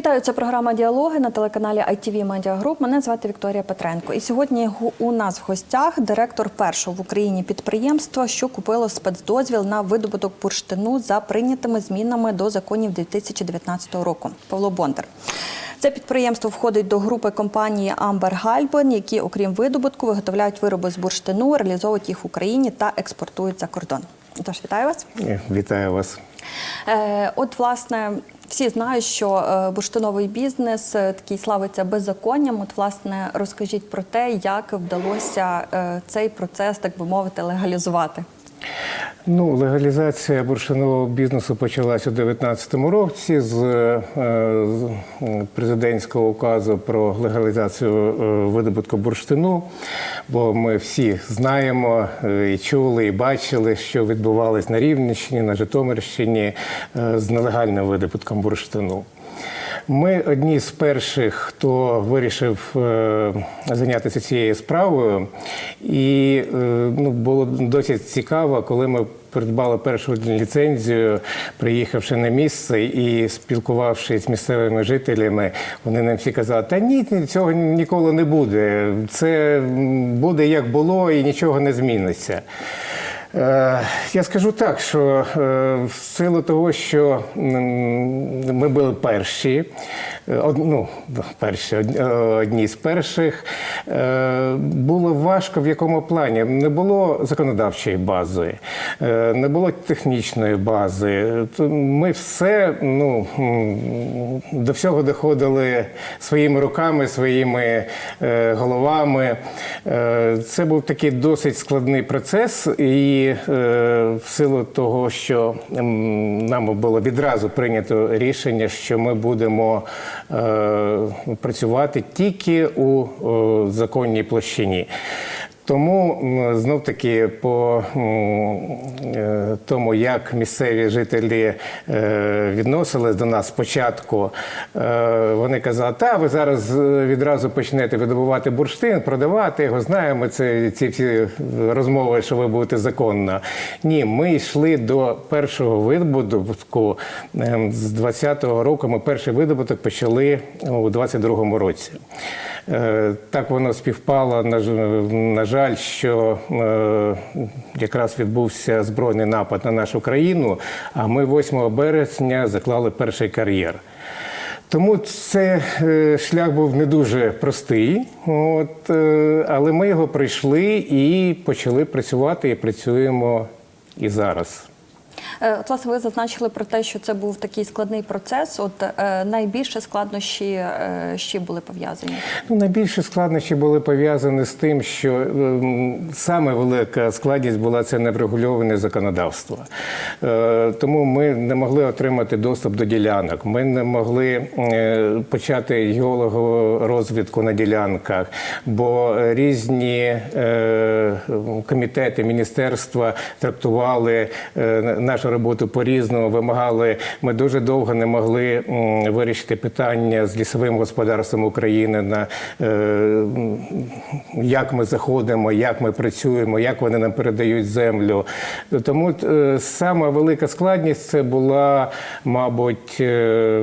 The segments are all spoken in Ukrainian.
Вітаю, це програма Діалоги на телеканалі ITV Media Group. Мене звати Вікторія Петренко. І сьогодні у нас в гостях директор першого в Україні підприємства, що купило спецдозвіл на видобуток бурштину за прийнятими змінами до законів 2019 року. Павло Бондар. Це підприємство входить до групи компанії Амбер Гальбен, які, окрім видобутку, виготовляють вироби з бурштину, реалізовують їх в Україні та експортують за кордон. Тож вітаю вас. Вітаю вас. Е, От, власне, всі знають, що е, бурштиновий бізнес е, такий славиться беззаконням. От, власне, розкажіть про те, як вдалося цей процес, так би мовити, легалізувати. Ну, легалізація бурштинового бізнесу почалась у 2019 році з е, президентського указу про легалізацію е, видобутку бурштину. Бо ми всі знаємо е, і чули, і бачили, що відбувалось на Рівненщині, на Житомирщині з нелегальним видобутком бурштину. Ми одні з перших, хто вирішив е, зайнятися цією справою, і е, ну, було досить цікаво, коли ми придбали першу ліцензію, приїхавши на місце і спілкувавшись з місцевими жителями, вони нам всі казали, та ні, цього ніколи не буде. Це буде як було і нічого не зміниться. Е, Я скажу так, що е, в силу того, що ми були перші, ну, перші, е, одні з перших, е, було важко в якому плані. Не було законодавчої бази, е, не було технічної бази. Ми все ну, до всього доходили своїми руками, своїми е, головами. Е, Це був такий досить складний процес, і е, в силу того, що нам було відразу прийнято рішення, що ми будемо е, працювати тільки у е, законній площині. Тому знов таки по е, тому, як місцеві жителі е, відносились до нас спочатку, е, вони казали, та ви зараз відразу почнете видобувати бурштин, продавати його. Знаємо це ці всі розмови, що ви будете законно. Ні, ми йшли до першого видобутку ем, з 20-го року. Ми перший видобуток почали у 22-му році. Так воно співпало, на ж- на жаль, що е, якраз відбувся збройний напад на нашу країну, а ми 8 березня заклали перший кар'єр. Тому це е, шлях був не дуже простий, от, е, але ми його пройшли і почали працювати, і працюємо і зараз. Е, От, власне, ви зазначили про те, що це був такий складний процес. От е, найбільше складнощі е, чим були пов'язані? Ну, найбільше складнощі були пов'язані з тим, що саме велика складність була це неврегульоване законодавство. Тому ми не могли отримати доступ до ділянок. Ми не могли почати геологорозвідку на ділянках, бо різні комітети, міністерства трактували роботу по-різному, вимагали. Ми дуже довго не могли вирішити питання з лісовим господарством України на е, як ми заходимо, як ми працюємо, як вони нам передають землю. Тому е, сама велика складність це була, мабуть, е,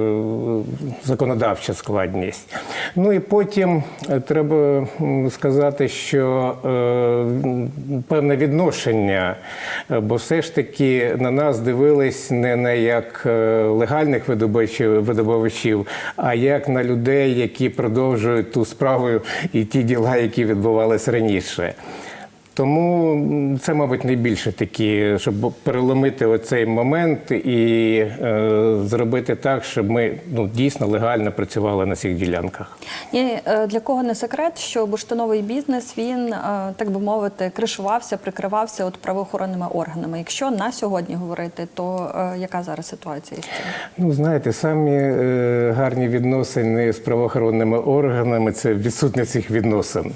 законодавча складність. Ну і потім е, треба сказати, що певне відношення, бо все ж таки на нас дивились не на як е, легальних видобичів видобувачів, а як на людей, які продовжують ту справу і ті діла, які відбувалися раніше. Тому це, мабуть, найбільше такі, щоб переломити оцей момент і е, зробити так, щоб ми ну, дійсно легально працювали на цих ділянках. Ні, е, для кого не секрет, що бурштиновий бізнес він, е, так би мовити, кришувався, прикривався от правоохоронними органами. Якщо на сьогодні говорити, то е, яка зараз ситуація із цим? Ну, знаєте, самі е, гарні відносини з правоохоронними органами це відсутність цих відносин.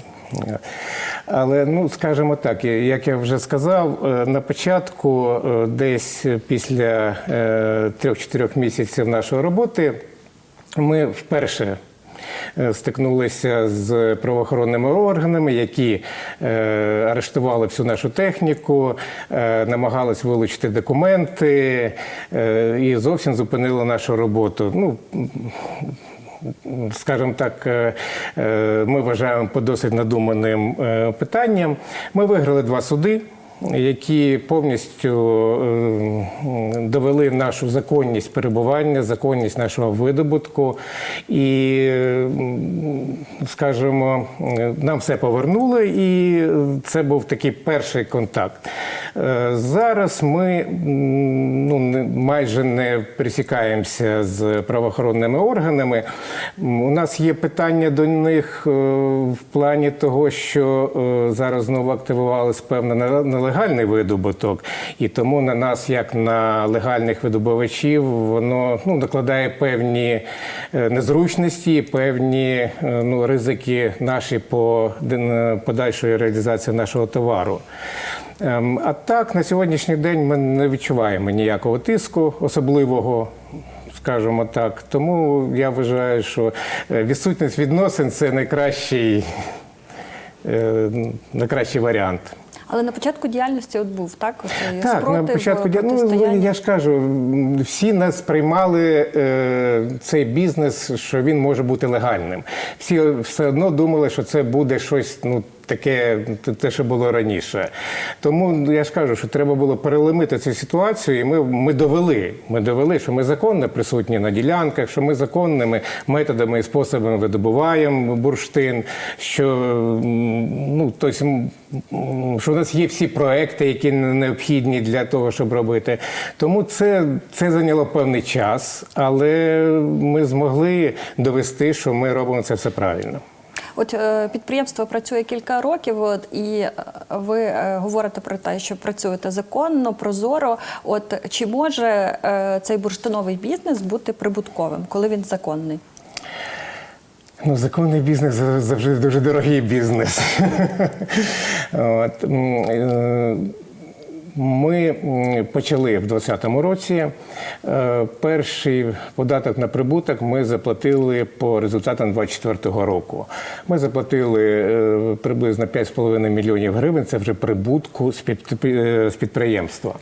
Але ну скажімо так, як я вже сказав, е, на початку, е, десь після е, трьох-чотирьох місяців нашої роботи, ми вперше. е, Стикнулися з правоохоронними органами, які е, арештували всю нашу техніку, е, намагались вилучити документи е, і зовсім зупинили нашу роботу. Ну, скажімо так, е, е, ми вважаємо по досить надуманим е, питанням. Ми виграли два суди. Які повністю е, довели нашу законність перебування, законність нашого видобутку, і, е, скажімо, нам все повернули, і це був такий перший контакт. Е, Зараз ми ну, майже не пересікаємося з правоохоронними органами. У нас є питання до них е, в плані того, що е, зараз знову активувалися певно неле- нелегальний видобуток, і тому на нас, як на легальних видобувачів, воно ну, накладає певні е, незручності, певні е, ну, ризики наші по подальшої реалізації нашого товару. Ем, А так, на сьогоднішній день ми не відчуваємо ніякого тиску особливого. Скажімо так, тому я вважаю, що е, відсутність відносин це найкращий, найкращий варіант. Але на початку діяльності от був так, оцей Так, спротив, на початку діяльності, ну, я ж кажу, всі нас сприймали е, цей бізнес, що він може бути легальним. Всі все одно думали, що це буде щось ну, таке, те- що було раніше. Тому я ж кажу, що треба було переломити цю ситуацію, і ми, ми довели. Ми довели, що ми законно присутні на ділянках, що ми законними методами і способами видобуваємо бурштин, що, ну, м, що у нас є всі проекти, які необхідні для того, щоб робити. Тому це, це зайняло певний час, але ми змогли довести, що ми робимо це все правильно. От е, підприємство працює кілька років, от і е, ви е, говорите про те, що працюєте законно, прозоро. От чи може цей бурштиновий бізнес бути прибутковим, коли він законний? Ну, законний бізнес за- завжди дуже дорогий бізнес. От, Ми почали в 2020 році. Е, Перший податок на прибуток ми заплатили по результатам 2024 року. Ми заплатили е, приблизно 5,5 мільйонів гривень. Це вже прибутку е, з підприємства.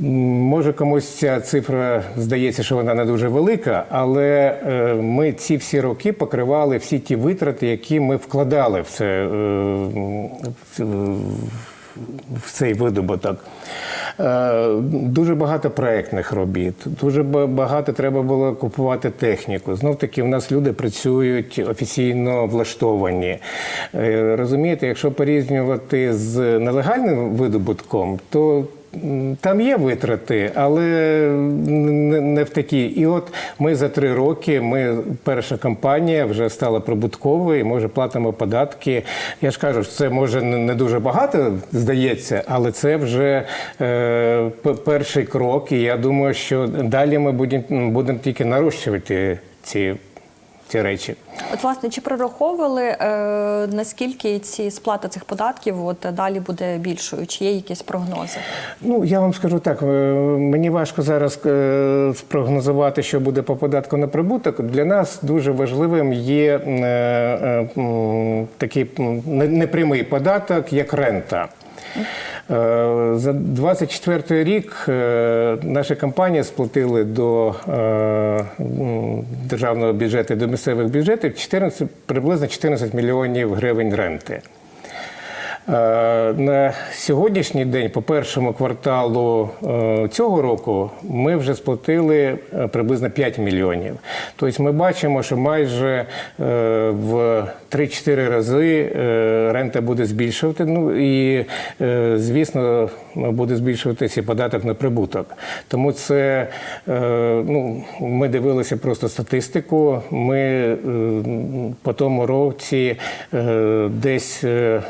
Може, комусь ця цифра здається, що вона не дуже велика, але ми ці всі роки покривали всі ті витрати, які ми вкладали в це в- цей видобуток. Е, Дуже багато проєктних робіт, дуже багато треба було купувати техніку. Знов таки, в нас люди працюють офіційно влаштовані. Е, Розумієте, якщо порівнювати з нелегальним видобутком, то там є витрати, але не в такі. І от ми за три роки, ми перша компанія вже стала прибутковою, ми вже платимо податки. Я ж кажу, це може не дуже багато здається, але це вже е, перший крок. І я думаю, що далі ми будемо будемо тільки нарощувати ці, ці речі. От власне, чи прораховували е, наскільки ці сплата цих податків от далі буде більшою? Чи є якісь прогнози? Ну, я вам скажу так, е, мені важко зараз е, спрогнозувати, що буде по податку на прибуток. Для нас дуже важливим є е, е, такий не- непрямий податок, як рента. Е, За 24 рік наша наші компанії сплатили до е, державного бюджету, до місцевих бюджетів 14, приблизно 14 мільйонів гривень ренти. Е, На сьогоднішній день, по першому кварталу е, цього року, ми вже сплатили е, приблизно 5 мільйонів. Тобто ми бачимо, що майже в 3-4 рази рента буде збільшувати. Ну і, звісно, буде збільшуватися податок на прибуток. Тому це ну, ми дивилися просто статистику. Ми по тому році десь е,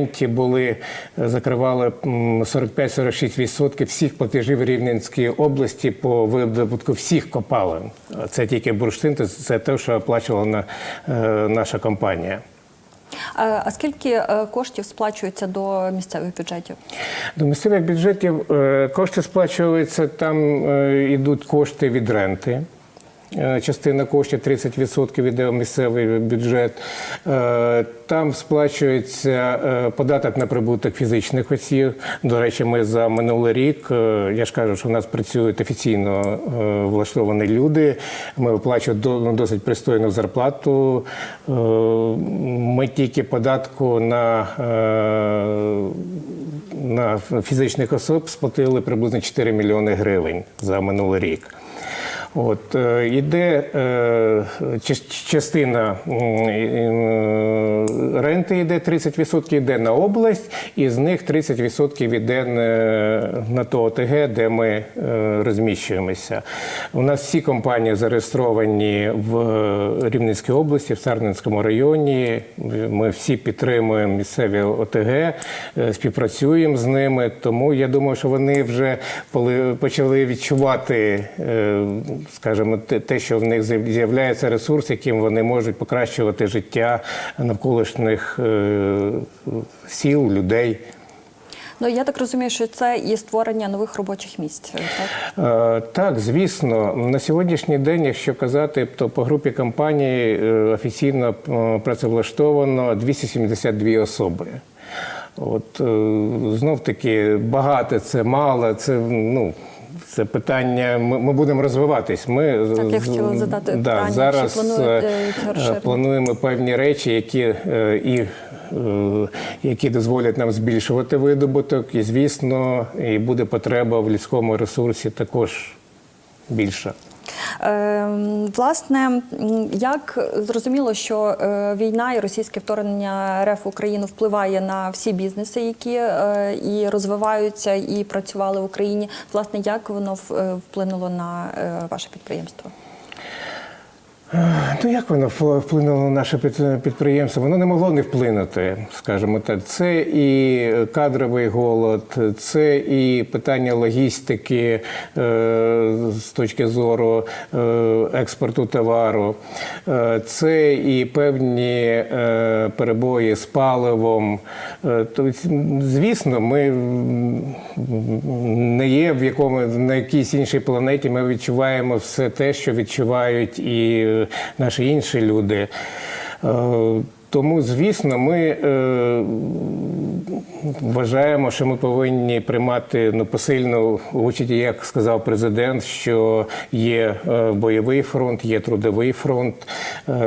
по ренті були, е, закривали 45-46% всіх платежів Рівненської області по видобутку всіх копалин. Це тільки бурштин, це те, що оплачувала на, е, наша компанія. А скільки е, коштів сплачується до місцевих бюджетів? До місцевих бюджетів кошти сплачуються, там йдуть кошти від ренти. Е, частина коштів 30% йде в місцевий бюджет. Е, Там сплачується е, податок на прибуток фізичних осіб. До речі, ми за минулий рік, я ж кажу, що у нас працюють офіційно влаштовані люди. Ми виплачуємо ну, досить пристойну зарплату. Ми тільки податку на, на фізичних осіб сплатили приблизно 4 мільйони гривень за минулий рік. От е, іде е, частина е, ренти йде 30% йде на область, і з них 30% йде на, на то ОТГ, де ми е, розміщуємося. У нас всі компанії зареєстровані в Рівненській області, в Сарненському районі. Ми всі підтримуємо місцеві ОТГ, е, співпрацюємо з ними. Тому я думаю, що вони вже почали відчувати, е, скажімо, те- що в них з'являється ресурс, яким вони можуть покращувати життя навколишніх е, сіл, людей. Ну я так розумію, що це і створення нових робочих місць. Так? Е, Так, звісно, на сьогоднішній день, якщо казати, то по групі компаній е, офіційно е, працевлаштовано 272 особи. От знов таки багато це мало, це ну. Це питання. Ми, ми будемо розвиватись. Ми Так, я хотіла задати да, питання, зараз плануєте е, це розширити? плануємо певні речі, які е, і е, які дозволять нам збільшувати видобуток, і звісно, і буде потреба в людському ресурсі також більша. Е, власне, як зрозуміло, що е, війна і російське вторгнення РФ в Україну впливає на всі бізнеси, які е, і розвиваються, і працювали в Україні. Власне, як воно е, вплинуло на ваше підприємство? Ну як воно вплинуло на наше підприємство? Воно не могло не вплинути, скажімо так. Це і кадровий голод, це і питання логістики е, з точки зору е, експорту товару, е, це і певні перебої з паливом. Тобто, звісно, ми не є в якому на якійсь іншій планеті. Ми відчуваємо все те, що відчувають і наші інші люди. Е, Тому, звісно, ми е, вважаємо, що ми повинні приймати ну, посильну участь, як сказав президент, що є е, бойовий фронт, є трудовий фронт.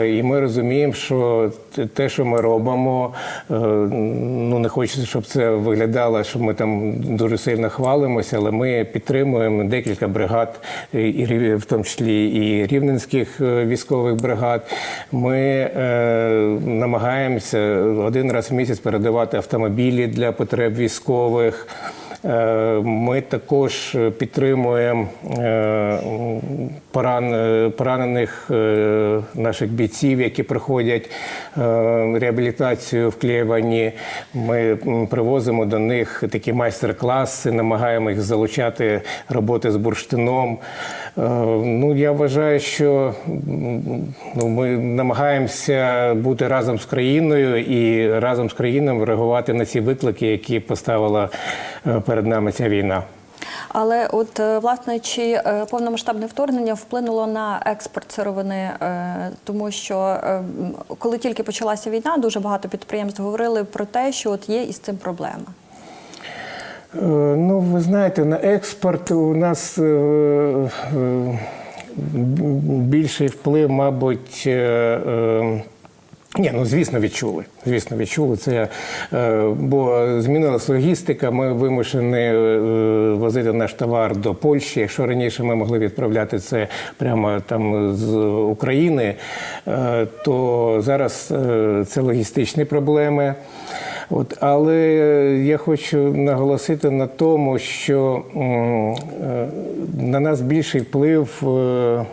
І ми розуміємо, що те- що ми робимо, е, ну не хочеться, щоб це виглядало, що ми там дуже сильно хвалимося, але ми підтримуємо декілька бригад, і в тому числі і рівненських е, військових бригад. Ми е, намагаємося один раз в місяць передавати автомобілі для потреб військових. Е, Ми також підтримуємо е, е, поранених наших бійців, які проходять реабілітацію в Клєвані. Ми привозимо до них такі майстер-класи, намагаємо їх залучати роботи з бурштином. Е, Ну, я вважаю, що ну, ми намагаємося бути разом з країною і разом з країною реагувати на ці виклики, які поставила е, перед нами ця війна. Але от е, власне чи повномасштабне вторгнення вплинуло на експорт сировини, тому що коли тільки почалася війна, дуже багато підприємств говорили про те, що от є із цим проблема. Е, Ну, ви знаєте, на експорт у нас е, е, більший вплив, мабуть. ні, ну звісно, відчули. Звісно, відчули це, бо змінилась логістика. Ми вимушені возити наш товар до Польщі. Якщо раніше ми могли відправляти це прямо там з України, то зараз це логістичні проблеми. От, але я хочу наголосити на тому, що е, на нас більший вплив е,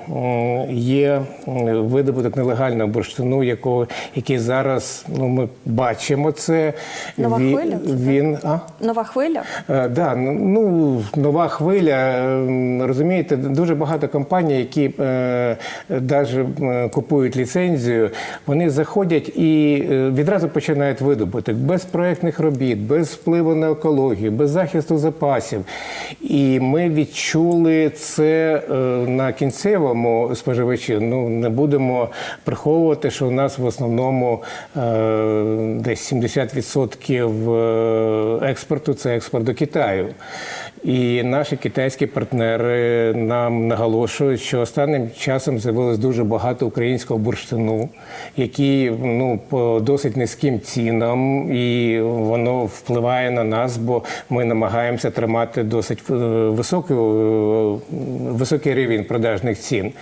є видобуток нелегального бурштину, якого, який зараз ну, ми бачимо це. Нова Він- хвиля? Він, а? Нова хвиля? Е, Да, ну нова хвиля. Розумієте, дуже багато компаній, які навіть купують ліцензію, вони заходять і відразу починають видобуток без проєктних робіт, без впливу на екологію, без захисту запасів. І ми відчули це е, на кінцевому споживачі. Ну не будемо приховувати, що у нас в основному е, десь 70% е, експорту це експорт до Китаю. І наші китайські партнери нам наголошують, що останнім часом з'явилось дуже багато українського бурштину, який ну по досить низьким цінам, і воно впливає на нас, бо ми намагаємося тримати досить е, високий, е, високий рівень продажних цін.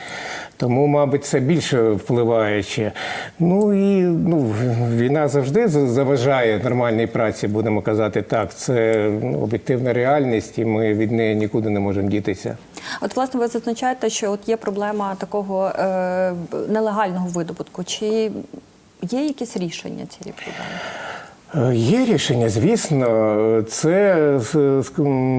Тому, мабуть, це більше впливає ще. Ну і ну, війна завжди заважає нормальній праці, будемо казати так. Це ну, об'єктивна реальність, і ми від неї нікуди не можемо дітися. От, власне, ви зазначаєте, що от є проблема такого е, нелегального видобутку. Чи є якісь рішення цієї проблеми? Є рішення, звісно, це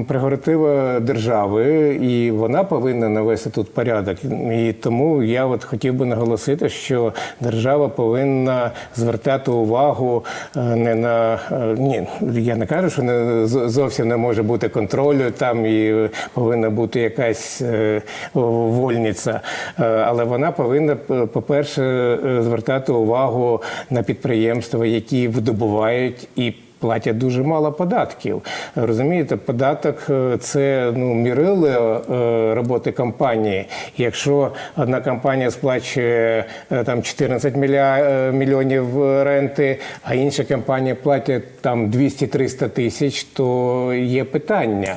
прерогатива держави, і вона повинна навести тут порядок. І тому я от хотів би наголосити, що держава повинна звертати увагу е, не на е, ні, я не кажу, що не зовсім не може бути контролю там і повинна бути якась е, вольниця, але вона повинна, по-перше, е, звертати увагу на підприємства, які видобувають і. Платять дуже мало податків. Розумієте, податок е, це ну мірило е, роботи компанії. Якщо одна компанія сплачує е, там 14 мілья, е, мільйонів ренти, а інша компанія платить там 200-300 тисяч, то є питання.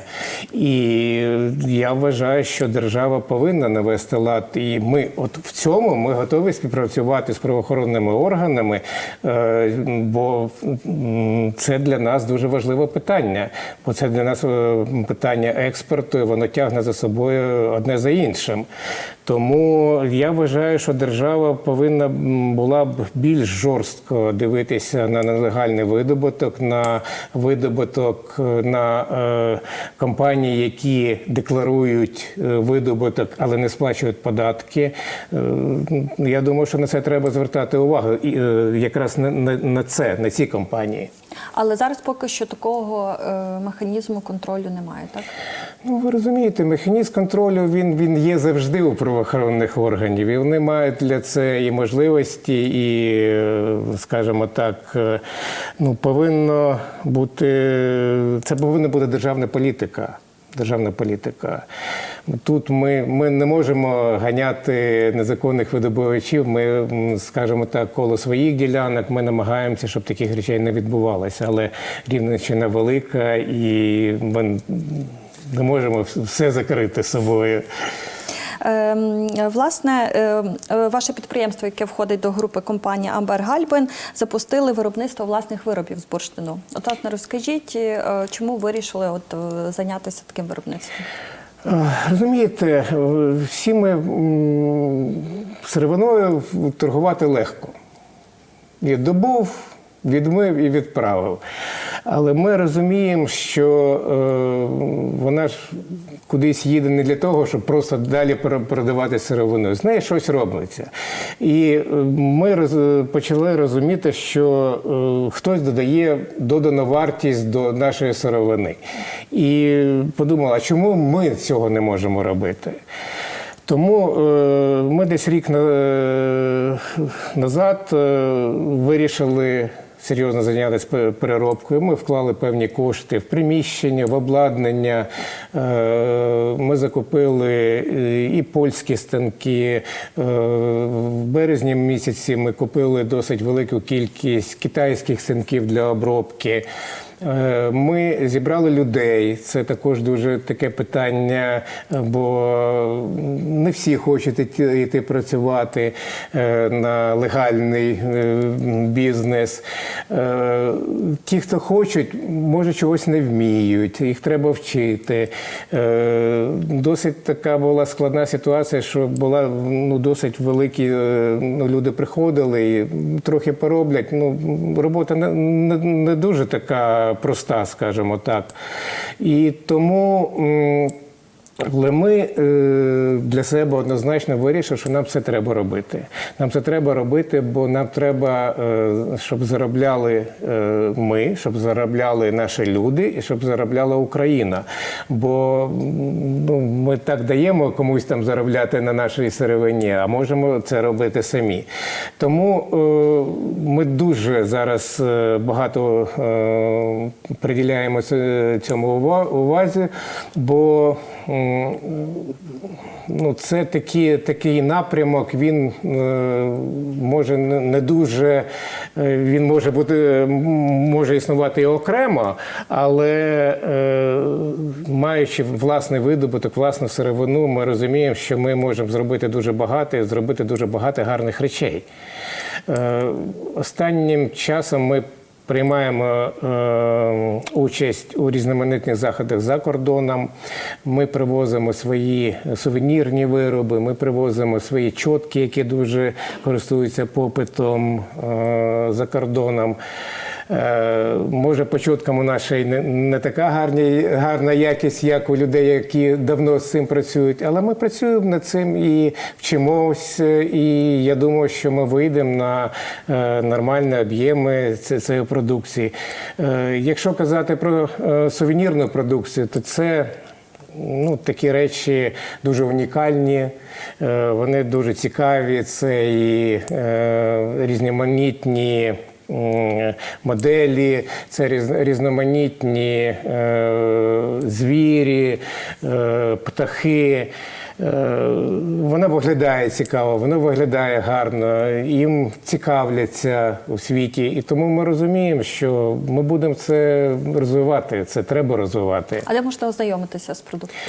І я вважаю, що держава повинна навести лад. І ми, от в цьому, ми готові співпрацювати з правоохоронними органами, бо м, це для нас дуже важливе питання. Бо це для нас е, питання експорту, і воно тягне за собою одне за іншим. Тому я вважаю, що держава повинна була б більш жорстко дивитися на нелегальний видобуток, на видобуток е, на е, компанії, які декларують е, видобуток, але не сплачують податки. Е, я думаю, що на це треба звертати увагу. І, е, якраз на, на, на це, на ці компанії. Але зараз поки що такого е, механізму контролю немає, так? Ну, ви розумієте, механізм контролю він, він є завжди у правоохоронних органів. І вони мають для це і можливості, і, е, скажімо так, е, ну, повинно бути, це повинна бути державна політика. Державна політика. Тут ми, ми не можемо ганяти незаконних видобувачів. Ми, скажемо так, коло своїх ділянок ми намагаємося, щоб таких речей не відбувалося. Але Рівненщина велика і ми не можемо все закрити собою. Ем, Власне, ем, е, ваше підприємство, яке входить до групи компанії Амбер Гальбен, запустили виробництво власних виробів з бурштину. От, власне, розкажіть, е, чому вирішили от е, зайнятися таким виробництвом? Розумієте, всі ми сировиною торгувати легко. І добув, відмив і відправив. Але ми розуміємо, що е, вона ж кудись їде не для того, щоб просто далі продавати сировину. З нею щось робиться. І е, ми роз- почали розуміти, що е, хтось додає додану вартість до нашої сировини. І подумала, чому ми цього не можемо робити? Тому е, ми десь рік на, назад е, вирішили серйозно зайнялися переробкою. Ми вклали певні кошти в приміщення, в обладнання. Е, ми закупили е, і польські станки. Е, в березні місяці ми купили досить велику кількість китайських станків для обробки. Е, Ми зібрали людей. Це також дуже таке питання, е, бо не всі хочуть йти, працювати е, на легальний бізнес. Ті, хто хочуть, може чогось не вміють, їх треба вчити. Досить така була складна ситуація, що була ну, досить великі ну, люди приходили і трохи пороблять. Ну, робота не, не, не дуже така проста, скажімо так. І тому. Але ми е, для себе однозначно вирішили, що нам це треба робити. Нам це треба робити, бо нам треба, е, щоб заробляли е, ми, щоб заробляли наші люди і щоб заробляла Україна. Бо ну, ми так даємо комусь там заробляти на нашій сировині, а можемо це робити самі. Тому ми дуже зараз багато приділяємо цьому увазі, бо ну, це такі, такий напрямок, він е, може не дуже, е, він може бути, може існувати і окремо, але е, маючи власний видобуток, власну сировину, ми розуміємо, що ми можемо зробити дуже багато і зробити дуже багато гарних речей. Останнім часом ми приймаємо е, участь у різноманітних заходах за кордоном. Ми привозимо свої сувенірні вироби, ми привозимо свої чотки, які дуже користуються попитом е, за кордоном. Е, Може, по у нас не, не така гарні, гарна якість, як у людей, які давно з цим працюють, але ми працюємо над цим і вчимось. І я думаю, що ми вийдемо на е, нормальні об'єми цієї продукції. Е, Якщо казати про е, сувенірну продукцію, то це ну, такі речі дуже унікальні, е, вони дуже цікаві. Це і е, різноманітні. Моделі, це різноманітні е, звірі, е, птахи. Е, Вона виглядає цікаво, воно виглядає гарно, їм цікавляться у світі. І тому ми розуміємо, що ми будемо це розвивати, це треба розвивати. А де можна ознайомитися з продукцією?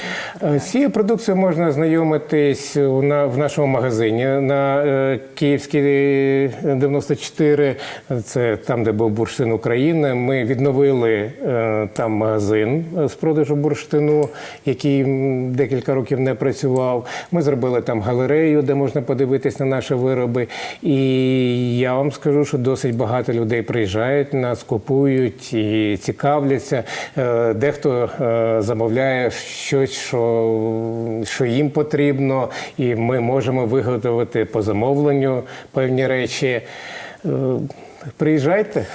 Е, З цією продукцією можна знайомитись у на- в нашому магазині на е, Київській 94, це там, де був бурштин України. Ми відновили там магазин з продажу бурштину, який декілька років не працював. Ми зробили там галерею, де можна подивитись на наші вироби. І я вам скажу, що досить багато людей приїжджають, нас купують і цікавляться. Е, Дехто е, замовляє щось, що, що їм потрібно, і ми можемо виготовити по замовленню певні речі. Приїжджайте.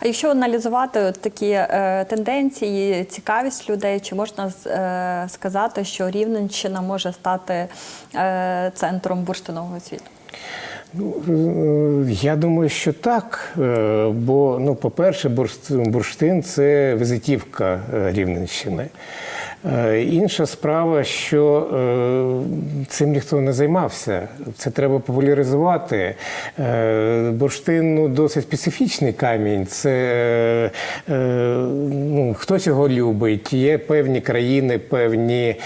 А якщо аналізувати такі е, тенденції, цікавість людей, чи можна е, сказати, що Рівненщина може стати е, центром бурштинового світу? Ну, е, я думаю, що так. Е, Бо, ну, по-перше, бурштин це візитівка е, Рівненщини. Е, Інша справа, що е, цим ніхто не займався. Це треба популяризувати. Е, Бурштин ну, досить специфічний камінь. Це ну, хтось його любить. Є певні країни, певні,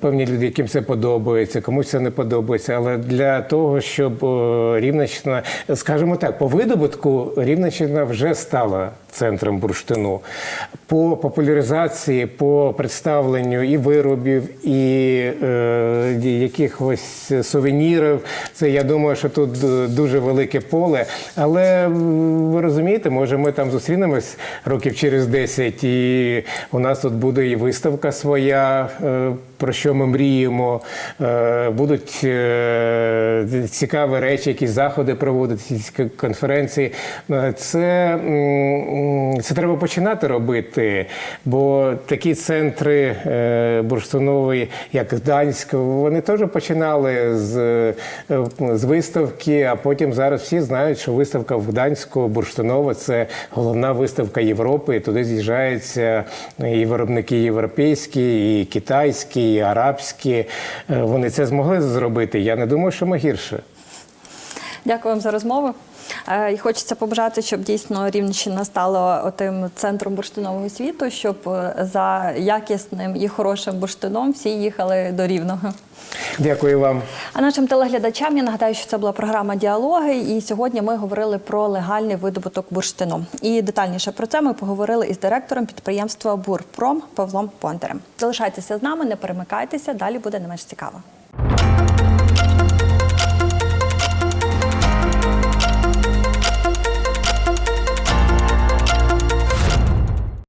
певні люди, яким це подобається, комусь це не подобається. Але для того, щоб Рівненщина, скажімо так, по видобутку Рівненщина вже стала центром бурштину. По популяризації, по представленню і виробів, і е, якихось сувенірів. Це я думаю, що тут дуже велике поле. Але ви розумієте, може, ми там зустрінемось років через 10, і у нас тут буде і виставка своя. е, Про що ми мріємо, Е, будуть е, цікаві речі, якісь заходи проводити, конференції. Е, Це, це треба починати робити, бо такі центри е, бурштинові, як Гданськ, вони теж починали з, е, з виставки, а потім зараз всі знають, що виставка в Гданську бурштинова це головна виставка Європи. І туди з'їжджаються і виробники європейські, і китайські, і арабські. Е, Вони це змогли зробити. Я не думаю, що ми гірше. Дякую вам за розмову. Е, І хочеться побажати, щоб дійсно Рівненщина стала тим центром бурштинового світу, щоб е, за якісним і хорошим бурштином всі їхали до Рівного. Дякую вам. А нашим телеглядачам я нагадаю, що це була програма Діалоги, і сьогодні ми говорили про легальний видобуток бурштину. І детальніше про це ми поговорили із директором підприємства Бурпром Павлом Понтерем. Залишайтеся з нами, не перемикайтеся, далі буде не менш цікаво.